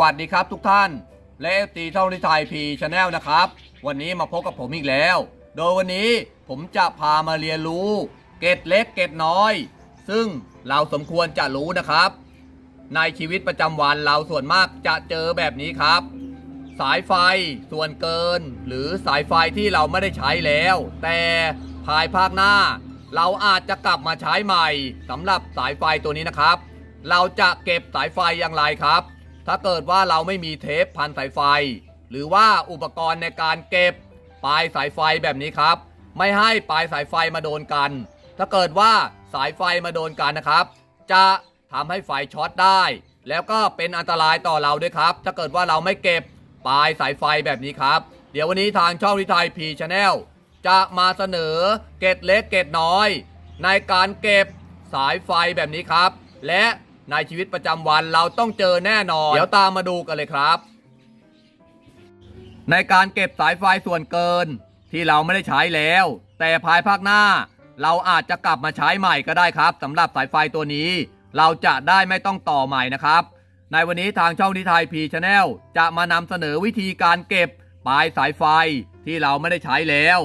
วัสดีครับทุกท่าน และตีท่องที่ไทยพีชาแนลนะครับ วันนี้มาพบกับผมอีกแล้ว โดยวันนี้ผมจะพามาเรียนรู้ เกร็ดเล็กเกร็ดน้อย ซึ่งเราสมควรจะรู้นะครับ ในชีวิตประจำวันเราส่วนมากจะเจอแบบนี้ครับ สายไฟส่วนเกิน หรือสายไฟที่เราไม่ได้ใช้แล้ว แต่ภายภาคหน้า เราอาจจะกลับมาใช้ใหม่สำหรับสายไฟตัวนี้นะครับ เราจะเก็บสายไฟอย่างไรครับ ถ้าเกิดว่าเราไม่มีเทปพันสายไฟ หรือว่าอุปกรณ์ในการเก็บปลายสายไฟแบบนี้ครับ ไม่ให้ปลายสายไฟมาโดนกัน ถ้าเกิดว่าสายไฟมาโดนกันนะครับ จะทำให้ไฟช็อตได้ แล้วก็เป็นอันตรายต่อเราด้วยครับ ถ้าเกิดว่าเราไม่เก็บปลายสายไฟแบบนี้ครับ เดี๋ยววันนี้ทางช่องวิไทยพีชาแนลจะมาเสนอเกร็ดเล็กเกร็ดน้อย ในการเก็บสายไฟแบบนี้ครับ และ ในชีวิตประจำวันเราต้องเจอแน่นอน เดี๋ยวตามมาดูกันเลยครับ ในการเก็บสายไฟส่วนเกิน ที่เราไม่ได้ใช้แล้ว แต่ภายภาคหน้า เราอาจจะกลับมาใช้ใหม่ก็ได้ครับสำหรับสายไฟตัวนี้ เราจะได้ไม่ต้องต่อใหม่นะครับ ในวันนี้ทางช่องนิทายพีชาแนลจะมานำเสนอวิธีการเก็บปลายสายไฟที่เราไม่ได้ใช้แล้ว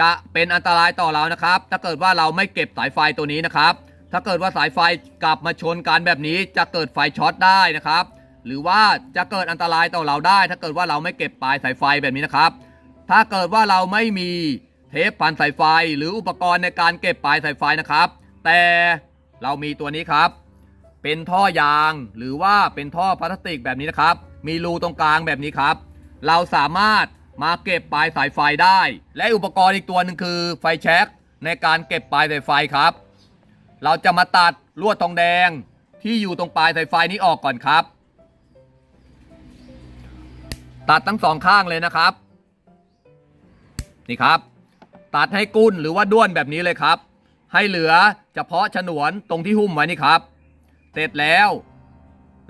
จะเป็นอันตรายต่อเรานะครับ ถ้าเกิดว่าเราไม่เก็บสายไฟตัวนี้นะครับ ถ้าเกิดว่าสายไฟกลับมาชนกันแบบนี้จะเกิดไฟช็อตได้นะครับ หรือว่าจะเกิดอันตรายต่อเราได้ ถ้าเกิดว่าเราไม่เก็บปลายสายไฟแบบนี้นะครับ ถ้าเกิดว่าเราไม่มีเทปพันสายไฟ หรืออุปกรณ์ในการเก็บปลายสายไฟนะครับ แต่เรามีตัวนี้ครับ เป็นท่อยางหรือว่าเป็นท่อพลาสติกแบบนี้นะครับ มีรูตรงกลางแบบนี้ครับ เราสามารถมาเก็บปลายสายไฟได้ และอุปกรณ์อีกตัวหนึ่งคือไฟแช็กในการเก็บปลายสายไฟครับ เราจะมาตัดลวดทองแดงที่อยู่ตรงปลายสายไฟนี้ออกก่อนครับ ตัดทั้งสองข้างเลยนะครับ นี่ครับ ตัดให้กุ้นหรือว่าด้วนแบบนี้เลยครับ ให้เหลือเฉพาะฉนวนตรงที่หุ้มไว้นี่ครับ เสร็จแล้ว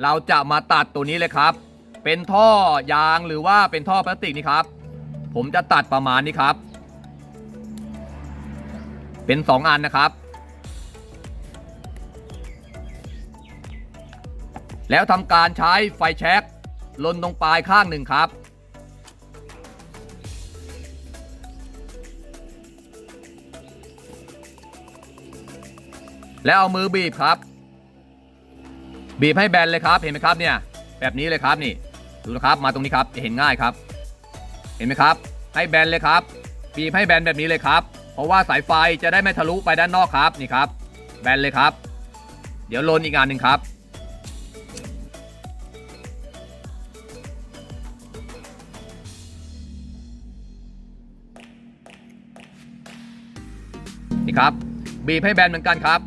เราจะมาตัดตัวนี้เลยครับ เป็นท่อยางหรือว่าเป็นท่อพลาสติกนี่ครับ ผมจะตัดประมาณนี้ครับ เป็นสองอันนะครับ แล้วทำการใช้ไฟแช็กลนตรงปลายข้างหนึ่งครับ แล้วเอามือบีบครับ บีบให้แบนเลยครับเห็นไหมครับเนี่ยแบบนี้เลยครับนี่ดูนะครับมาตรงนี้ครับจะเห็นง่ายครับ เห็นไหมครับ ให้แบนเลยครับบีบให้แบนแบบนี้เลยครับ เพราะว่าสายไฟจะได้ไม่ทะลุไปด้านนอกครับนี่ครับ แบนเลยครับ เดี๋ยวลนอีกงานหนึ่งครับ นี่ครับ บีบให้แบนเหมือนกันครับ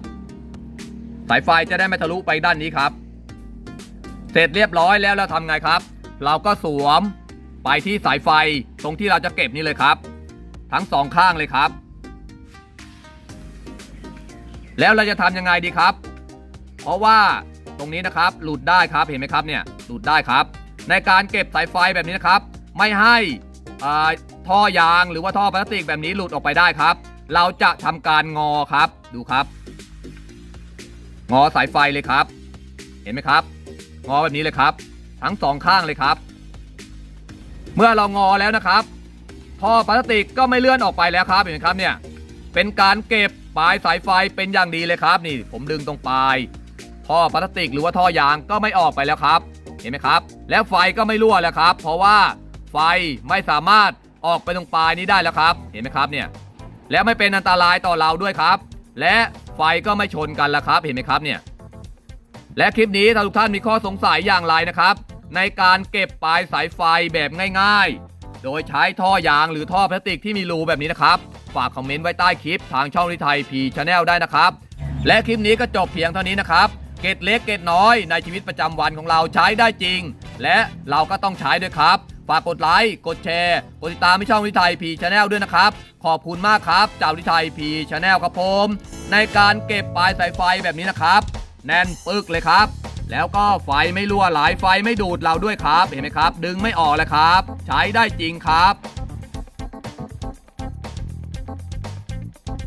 สายไฟจะได้ไม่ทะลุไปด้านนี้ครับ เสร็จเรียบร้อยแล้วเราทำไงครับ เราก็สวมไปที่สายไฟตรงที่เราจะเก็บนี่เลยครับ ทั้งสองข้างเลยครับ แล้วเราจะทำยังไงดีครับ เพราะว่าตรงนี้นะครับหลุดได้ครับเห็นไหมครับเนี่ยหลุดได้ครับ ในการเก็บสายไฟแบบนี้นะครับ ไม่ให้ ท่อยางหรือว่าท่อพลาสติกแบบนี้หลุดออกไปได้ครับ เราจะทำการงอครับ ดูครับ งอสายไฟเลยครับ เห็นไหมครับ งอแบบนี้เลยครับ ทั้งสองข้างเลยครับ เมื่อเรางอแล้วนะครับท่อพลาสติกก็ไม่เลื่อนออกไปแล้วครับเห็นไหมครับเนี่ยเป็นการเก็บปลายสายไฟเป็นอย่างดีเลยครับ นี่ ผมดึงตรงปลายท่อพลาสติกหรือว่าท่อยางก็ไม่ออกไปแล้วครับ เห็นไหมครับ แล้วไฟก็ไม่รั่วแล้วครับ เพราะว่าไฟไม่สามารถ ออกไปตรงปลายนี้ได้แล้วครับ เห็นไหมครับเนี่ย แล้วไม่เป็นอันตรายต่อเราด้วยครับ และไฟก็ไม่ชนกันแล้วครับ เห็นไหมครับเนี่ย และคลิปนี้ถ้าทุกท่านมีข้อสงสัยอย่างไรนะครับ ในการเก็บปลายสายไฟแบบง่าย ๆ โดยใช้ท่อยางหรือท่อพลาสติกที่มีรูแบบนี้นะครับ ฝากคอมเมนต์ไว้ใต้คลิปทางช่องนิไทยพีชาแนลได้นะครับ และคลิปนี้ก็จบเพียงเท่านี้นะครับเกตเล็กเกตน้อยในชีวิตประจำวันของเราใช้ได้จริง และเราก็ต้องใช้ด้วยครับ ฝากกดไลค์ กดแชร์ กดติดตามที่ช่องวิทยพีชาแนลด้วยนะครับ ขอบคุณมากครับจากวิทยพีชาแนลครับผม ในการเก็บปลายสายไฟแบบนี้นะครับ แน่นปึกเลยครับ แล้วก็ไฟไม่รั่วไหลไฟไม่ดูดเราด้วยครับ เห็นไหมครับ ดึงไม่ออกเลยครับ ใช้ได้จริงครับ